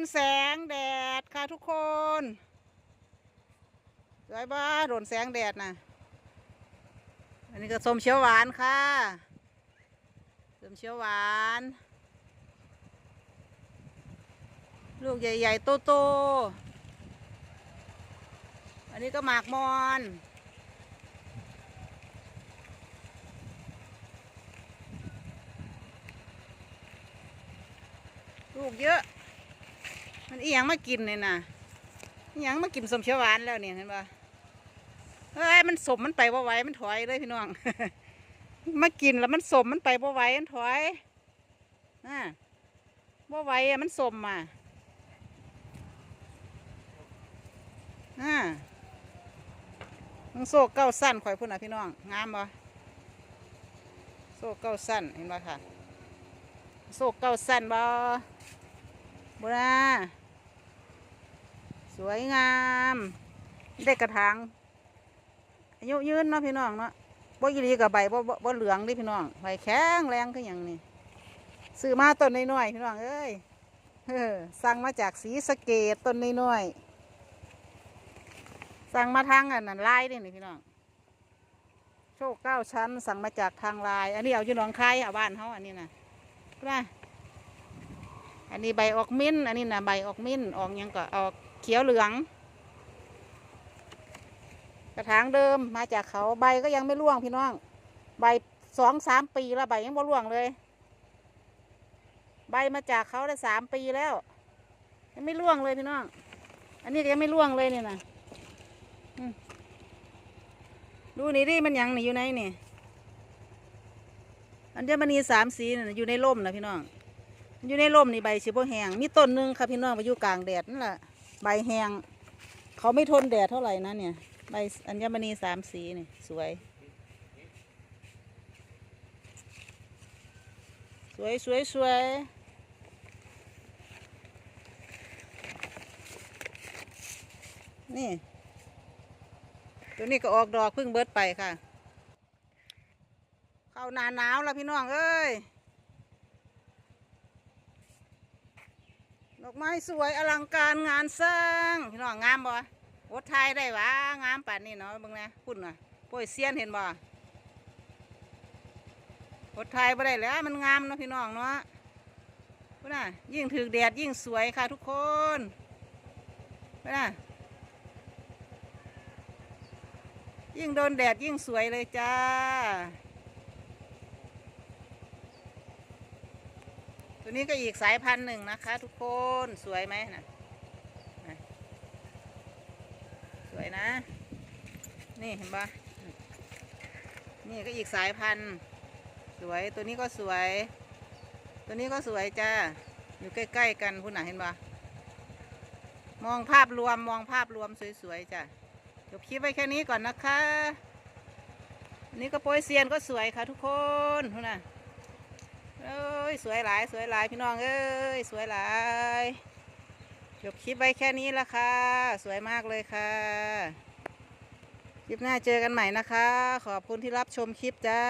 นแสงแดดค่ะทุกคนสวยบ้าโดนแสงแดดนะอันนี้ก็ส้มเชียวหวานค่ะส้มเชียวหวาน ลูกใหญ่ๆโตๆอันนี้ก็หมากมอนลูกเยอะ มันอีหยังมากินเนี่ยนะอีหยังมากินสมเชียวหวานแล้วเนี่ยเห็นปะเฮ้ยมันสมมันไปบ่ไหวมันถอยเลยพี่น้อง มากินแล้วมันสมมันไปบ่ไหวมันถอยน่ะบ่ไหวอะมันสมอะอ่ามึงโซ่เก้าสั้นข่อยพุ่นน่ะพี่น้องงามบ่โซ่เก้าสั้นเห็นปะค่ะ โซ่เก้าสั้นบ่บัวนา สวยงาม ได้กระถางอายุยืนเนาะพี่น้องเนาะบ่ยีรีกับใบบ่บ่บ่เหลืองดิพี่น้องใบแข็งแรงคืออย่างนี้ซื้อมาต้นน้อยๆพี่น้องเอ้ยสั่งมาจากสีสเกตต้นน้อยๆสั่งมาทางอันนั้นลายนี่นี่พี่น้องโชคเก้าชั้น สั่งมาจากทางลาย อันนี้เอาอยู่หนองคายเอาบ้านเขาอันนี้นะนะอันนี้ใบออกมิ้นอันนี้นะใบออกมิ้นออกยังก็ออก เขียวเหลือง กระถางเดิมมาจากเขาใบก็ยังไม่ร่วงพี่น้อง ใบสองสามปีแล้วใบยังไม่ร่วงเลย ใบมาจากเขาได้สามปีแล้ว ยังไม่ร่วงเลยพี่น้อง อันนี้ยังไม่ร่วงเลยเนี่ยนะดูนี่ดิมันยังนี่อยู่ไหนนี่อันเดียมันนีสามสีน่ะอยู่ในร่มนะพี่น้อง อยู่ในร่มนี่ใบชิบแห้งมีต้นหนึ่งค่ะพี่น้องไปอยู่กลางแดดนั่นแหละ ใบแห้งเขาไม่ทนแดดเท่าไหร่นะเนี่ย ใบอัญมณีสามสีนี่สวย สวยสวยสวยนี่ ตัวนี้ก็ออกดอกพิ่งเบิดไปค่ะ เข้านาหนาวแล้วพี่น้องเอ้ย ดอกไม้สวยอลังการงานสร้างพี่น้องงามบ่โอดไทยได้หวะงามป่านนี้เนาะเบิ่งนะพุ่นน่ะโป้ยเซียนเห็นบ่โอดไทยบ่ได้แล้วมันงามเนาะพี่น้องเนาะพุ่นน่ะยิ่งถือแดดยิ่งสวยค่ะทุกคนพุ่นน่ะยิ่งโดนแดดยิ่งสวยเลยจ้า ตัวนี้ก็อีกสายพันธุ์หนึ่งนะคะ ทุกคนสวยไหมนะนะสวยนะ นี่เห็นปะนี่ก็อีกสายพันธุ์ สวยตัวนี้ก็สวย ตัวนี้ก็สวยจ้าอยู่ใกล้ ๆ กันคุณน่ะเห็นปะมองภาพรวมมองภาพรวมสวยๆจ้ะจบคลิปไว้แค่นี้ก่อนนะคะ นี่ก็โปยเซียนก็สวยค่ะทุกคนคุณน่ะเอ้ ยสวยหลายสวยหลายพี่น้องเอ้ยสวยหลายจบคลิปไว้แค่นี้ละค่ะ สวยมากเลยค่ะ คลิปหน้าเจอกันใหม่นะคะ ขอบคุณที่รับชมคลิปจ้า